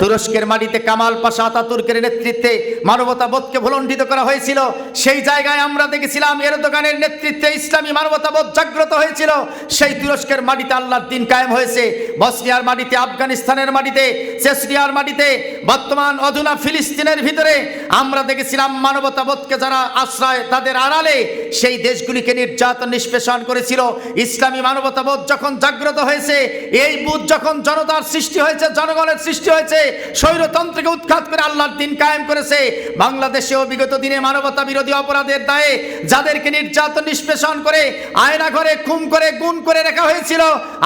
তুরস্কের মাটিতে কামাল পাশা আতাতুর্কের নেতৃত্বে মানবতাবোধকে ভুলণ্ঠিত করা হয়েছিল। সেই জায়গায় আমরা দেখেছিলাম এর দোকানের নেতৃত্বে ইসলামী মানবতাবোধ জাগ্রত হয়েছিল। সেই তুরস্কের মাটিতে আল্লাহর দিন কায়েম হয়েছে। বসনিয়ার মাটিতে, আফগানিস্তানের মাটিতে, চেসনিয়ার মাটিতে, বর্তমান অধুনা ফিলিস্তিনের ভিতরে আমরা দেখেছিলাম মানবতাবোধকে যারা আশ্রয় তাদের আড়ালে সেই দেশগুলিকে নির্যাতন, নিষ্পেষণ করেছিল। ইসলামী মানবতাবোধ যখন জাগ্রত হয়েছে, এই বুধ যখন জনতার সৃষ্টি হয়েছে, জনগণের সৃষ্টি হয়েছে স্বৈরতন্ত্রকে উৎখাত করে আল্লাহর দিন কায়েম করেছে। বাংলাদেশেও বিগত দিনে মানবতা বিরোধী অপরাধের দায়ে যাদেরকে নির্যাতন, নিষ্পেষণ করে আয়না ঘরে, খুম করে, গুণ করে রাখা হয়েছিল,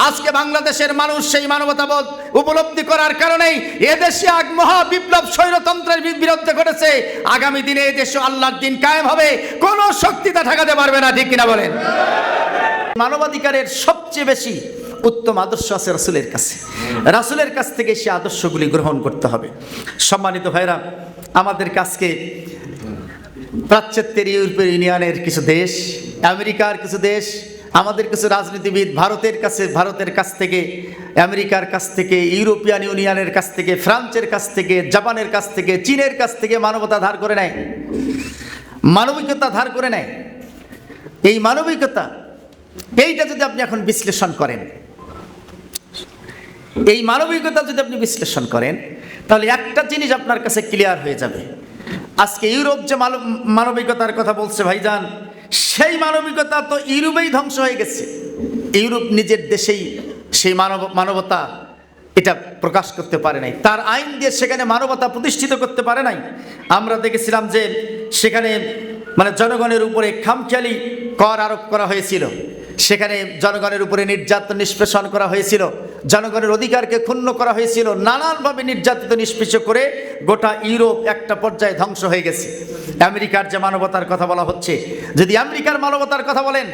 আজকে বাংলাদেশের মানুষ সেই মানবতাবোধ উপলব্ধি করার কারণেই এদেশে এক মহা বিপ্লব স্বৈরতন্ত্রের বিরুদ্ধে ঘটেছে। আগামী দিনে এদেশে আল্লাহর দিন কায়েম হবে, কোন শক্তি তা ঠেকাতে পারবে না, ঠিক কিনা বলেন? মানবাধিকারের সবচেয়ে বেশি উত্তম আদর্শ আছে রাসুলের কাছে। রাসুলের কাছ থেকে সে আদর্শগুলি গ্রহণ করতে হবে। সম্মানিত ভাইরা, আমাদের কাছকে প্রাচ্যের ইউরোপীয় ইউনিয়নের কিছু দেশ, আমেরিকার কিছু দেশ, আমাদের কিছু রাজনীতিবিদ ভারতের কাছে, ভারতের কাছ থেকে, আমেরিকার কাছ থেকে, ইউরোপিয়ান ইউনিয়নের কাছ থেকে, ফ্রান্সের কাছ থেকে, জাপানের কাছ থেকে, চীনের কাছ থেকে মানবতা ধার করে নেয়। মানবিকতা ধার করে নেয়। এই মানবিকতা, এইটা যদি আপনি এখন বিশ্লেষণ করেন এই মানবিকতা যদি আপনি বিশ্লেষণ করেন, তাহলে একটা জিনিস আপনার কাছে ক্লিয়ার হয়ে যাবে। আজকে ইউরোপ যে মানব- মানবিকতার কথা বলছে ভাইজান, সেই মানবিকতা তো ইউরোপেই ধ্বংস হয়ে গেছে। ইউরোপ নিজের দেশেই সেই মানব, মানবতা এটা প্রকাশ করতে পারে নাই। তার আইন দিয়ে সেখানে মানবতা প্রতিষ্ঠিত করতে পারে নাই। আমরা দেখেছিলাম যে সেখানে মানে জনগণের উপরে খামখেয়ালি কর আরোপ করা হয়েছিল। সেখানে জনগণের উপরে নির্যাতন নিষ্পেষণ করা হয়েছিল। জনগণের অধিকারকে ক্ষুণ্ণ করা হয়েছিল। নানানভাবে নির্যাতিত নিষ্পেষ করে গোটা ইউরোপ একটা পর্যায়ে ধ্বংস হয়ে গেছে। আমেরিকার যে মানবতার কথা বলা হচ্ছে। যদি আমেরিকার মানবতার কথা বলেন,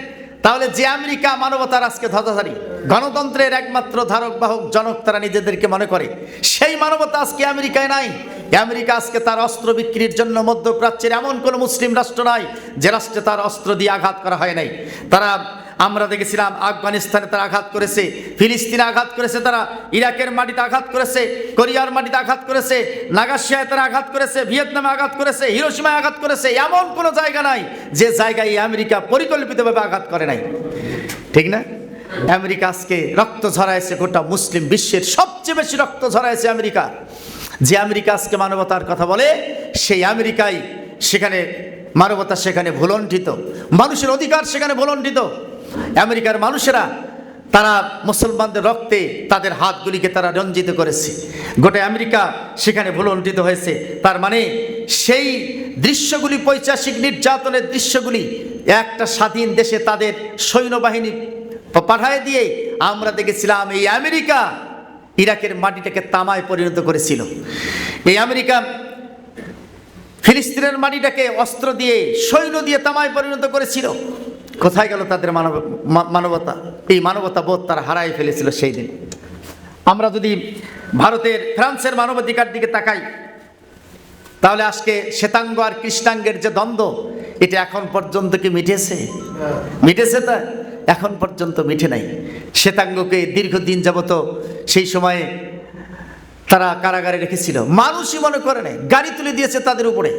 তাহলে যে আমেরিকা মানবতার আজকে ধ্বজাধারী, গণতন্ত্রের একমাত্র ধারক, বাহক, জনক তারা নিজেদেরকে মনে করে। সেই মানবতা আজকে আমেরিকায় নাই। আমেরিকা আজকে তার অস্ত্র বিক্রির জন্য মধ্যপ্রাচ্যের এমন কোনো মুসলিম রাষ্ট্র নাই, যে রাষ্ট্রে তার অস্ত্র দিয়ে আঘাত করা হয় নাই। তারা আমরা দেখেছিলাম আফগানিস্তানে তারা আঘাত করেছে, ফিলিস্তিনে আঘাত করেছে তারা, ইরাকের মাটিতে আঘাত করেছে, কোরিয়ার মাটিতে আঘাত করেছে, নাগাশিয়ায় তারা আঘাত করেছে, ভিয়েতনামে আঘাত করেছে হিরোসীমায় আঘাত করেছে, এমন কোনো জায়গা নাই যে জায়গায় আমেরিকা পরিকল্পিতভাবে আঘাত করে নাই। ঠিক না? আমেরিকা আজকে রক্ত ঝরাইছে গোটা মুসলিম বিশ্বের সবচেয়ে বেশি রক্ত ঝরাইছে আমেরিকা। যে আমেরিকা আজকে মানবতার কথা বলে, সেই আমেরিকায় সেখানে, মানবতা সেখানে ভুলণ্ঠিত। মানুষের অধিকার সেখানে ভুলণ্ঠিত। আমেরিকার মানুষেরা, তারা মুসলমানদের রক্তে তাদের হাতগুলিকে তারা রঞ্জিত করেছে। গোটা আমেরিকা সেখানে ভুলণ্ঠিত হয়েছে। তার মানে সেই দৃশ্যগুলি পৈশাসিক নির্যাতনের দৃশ্যগুলি একটা স্বাধীন দেশে তাদের সৈন্যবাহিনী পাঠায় দিয়ে আমরা দেখেছিলাম, এই আমেরিকা ইরাকের মাটিটাকে তামায় পরিণত করেছিল। এই আমেরিকা ফিলিস্তিনের মাটিটাকে অস্ত্র দিয়ে, সৈন্য দিয়ে তামায় পরিণত করেছিল। কোথায় গেল তাদের মানব মানবতা? এই মানবতা বোধ তারা হারাই ফেলেছিল সেই দিন। আমরা যদি ভারতের, ফ্রান্সের মানবাধিকার দিকে তাকাই, তাহলে আজকে শ্বেতাঙ্গ আর কৃষ্ণাঙ্গের যে দ্বন্দ্ব, এটা এখন পর্যন্ত কি মিটেছে? মিটেছে তা এখন পর্যন্ত মিটে নাই। শ্বেতাঙ্গকে দীর্ঘদিন যাবত সেই সময়ে তারা কারাগারে রেখেছিল। মানুষই মনে করে নাই, গাড়ি তুলে দিয়েছে তাদের উপরে।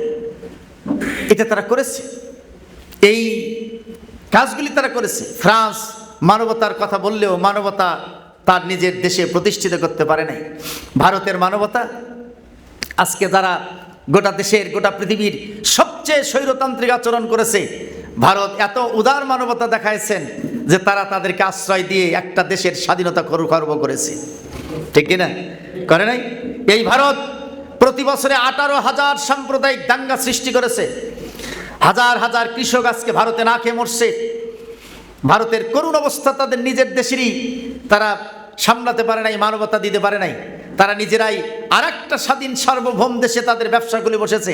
এটা তারা করেছে। এই কাজগুলি তারা করেছে। ফ্রান্স মানবতার কথা বললেও মানবতা তার নিজের দেশে প্রতিষ্ঠিত করতে পারে নাই। ভারতের মানবতা, আজকে যারা গোটা দেশের, গোটা পৃথিবীর সবচেয়ে স্বৈরতান্ত্রিক আচরণ করেছে, ভারত এত উদার মানবতা দেখাইছেন যে তারা তাদেরকে আশ্রয় দিয়ে একটা দেশের স্বাধীনতা খর্ব করেছে। ঠিক কিনা করে নাই? এই ভারত প্রতি বছরে আঠারো হাজার সাম্প্রদায়িক দাঙ্গা সৃষ্টি করেছে। হাজার হাজার কৃষক আজকে ভারতে না খেয়ে মরছে। ভারতের করুণ অবস্থা তাদের নিজের দেশেরই। তারা সামলাতে পারে নাই, মানবতা দিতে পারে নাই। তারা নিজেরাই আর একটা স্বাধীন সার্বভৌম দেশে তাদের ব্যবসাগুলি বসেছে।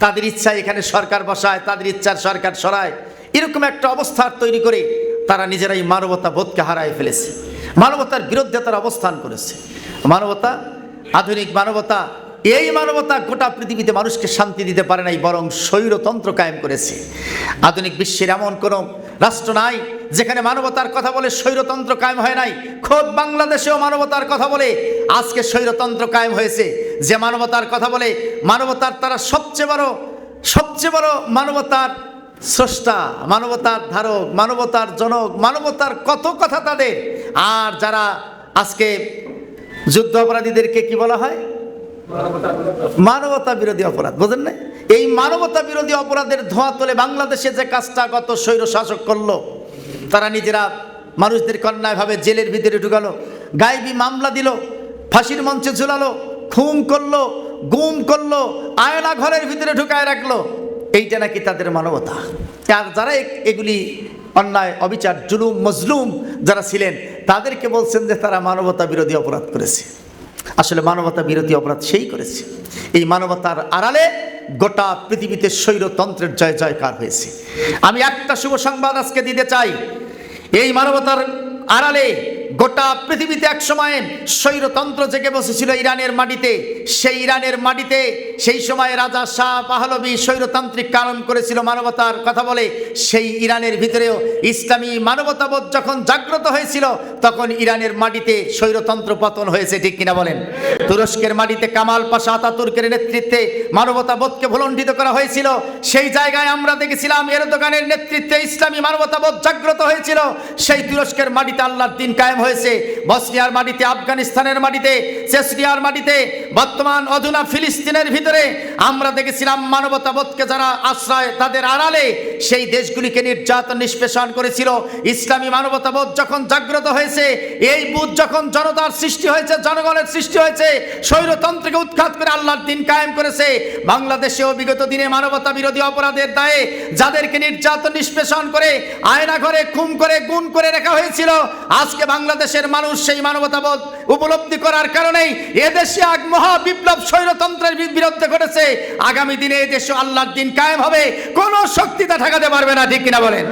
তাদের ইচ্ছা এখানে সরকার বসায়, তাদের ইচ্ছার সরকার সরায়। এরকম একটা অবস্থা তৈরি করে তারা নিজেরাই মানবতা বোধকে হারায় ফেলেছে। মানবতার বিরুদ্ধে তারা অবস্থান করেছে। মানবতা, আধুনিক মানবতা এই মানবতা গোটা পৃথিবীতে মানুষকে শান্তি দিতে পারে নাই, বরং স্বৈরতন্ত্র কায়েম করেছে। আধুনিক বিশ্বের এমন কোনো রাষ্ট্র নাই যেখানে মানবতার কথা বলে স্বৈরতন্ত্র কায়েম হয় নাই। খোদ বাংলাদেশেও মানবতার কথা বলে আজকে স্বৈরতন্ত্র কায়েম হয়েছে। যে মানবতার কথা বলে মানবতার তারা সবচেয়ে বড় সবচেয়ে বড় মানবতার স্রষ্টা, মানবতার ধারক, মানবতার জনক, মানবতার কত কথা তাদের। আর যারা আজকে যুদ্ধ অপরাধীদেরকে কি বলা হয়? মানবতা বিরোধী অপরাধ, বোঝেন না এই মানবতা বিরোধী অপরাধের ধোঁয়া তোলে বাংলাদেশে যে কাজটা গত স্বৈর শাসক করল, তারা নিজেরা মানুষদের কন্যায়ভাবে জেলের ভিতরে ঢুকালো গায়েবী মামলা দিল, ফাঁসির মঞ্চে ঝুলালো, খুন করল, গুম করল আয়না ঘরের ভিতরে ঢুকায় রাখল, এইটা নাকি তাদের মানবতা? আর যারা এগুলি অন্যায়, অবিচার, জুলুম, মজলুম যারা ছিলেন, তাদেরকে বলছেন যে তারা মানবতা বিরোধী অপরাধ করেছে। আসলে মানবতা বিরোধী অপরাধ সেই করেছে। এই মানবতার আড়ালে গোটা পৃথিবীতে স্বৈরতন্ত্রের জয় জয়কার হয়েছে। আমি একটা শুভ সংবাদ আজকে দিতে চাই। এই মানবতার আড়ালে গোটা পৃথিবীতে এক সময়ে স্বৈরতন্ত্র জেগে বসেছিল ইরানের মাটিতে। সেই ইরানের মাটিতে সেই সময় রাজা শাহ পাহলবী স্বৈরতান্ত্রিক কারণ করেছিল মানবতার কথা বলে। সেই ইরানের ভিতরেও ইসলামী মানবতাবোধ যখন জাগ্রত হয়েছিল, তখন ইরানের মাটিতে স্বৈরতন্ত্র পতন হয়েছে, ঠিক কিনা বলেন? তুরস্কের মাটিতে কামাল পাশা আতাতুর্কের নেতৃত্বে মানবতাবোধকে ভুলণ্ঠিত করা হয়েছিল। সেই জায়গায় আমরা দেখেছিলাম এরদোগানের নেতৃত্বে ইসলামী মানবতাবোধ জাগ্রত হয়েছিল। সেই তুরস্কের মাটিতে আল্লাহর দিন কায়েম হয়েছে। বসনিয়ার মাটিতে, আফগানিস্তানের মাটিতে চেসনিয়ার মাটিতে, বর্তমান অধুনা ফিলিস্তিনের ভিতরে আমরা দেখেছিলাম মানবতাবোধকে যারা আশ্রয় তাদের আড়ালে সেই দেশগুলিকে নির্যাতন, নিষ্পেষণ করেছিল। ইসলামী মানবতাবোধ যখন জাগ্রত হয়েছে, এই বুধ যখন জনতার সৃষ্টি হয়েছে, জনগণের সৃষ্টি হয়েছে, স্বৈরতন্ত্রকে উৎখাত করে আল্লাহর দিন কায়েম করেছে। বাংলাদেশেও বিগত দিনে মানবতা বিরোধী অপরাধের দায়ে যাদেরকে নির্যাতন, নিষ্পেষণ করে আয়না ঘরে খুন করে, গুণ করে রাখা হয়েছিল, আজকে বাংলাদেশের মানুষ সেই মানবতাবোধ উপলব্ধি করার কারণেই এদেশে এক মহা বিপ্লব স্বৈরতন্ত্রের বিরুদ্ধে ঘটেছে। আগামী দিনে এদেশে আল্লাহর দিন কায়েম হবে। কোনো শক্তি তা ঠেকাতে পারবে না, ঠিক কিনা বলেন?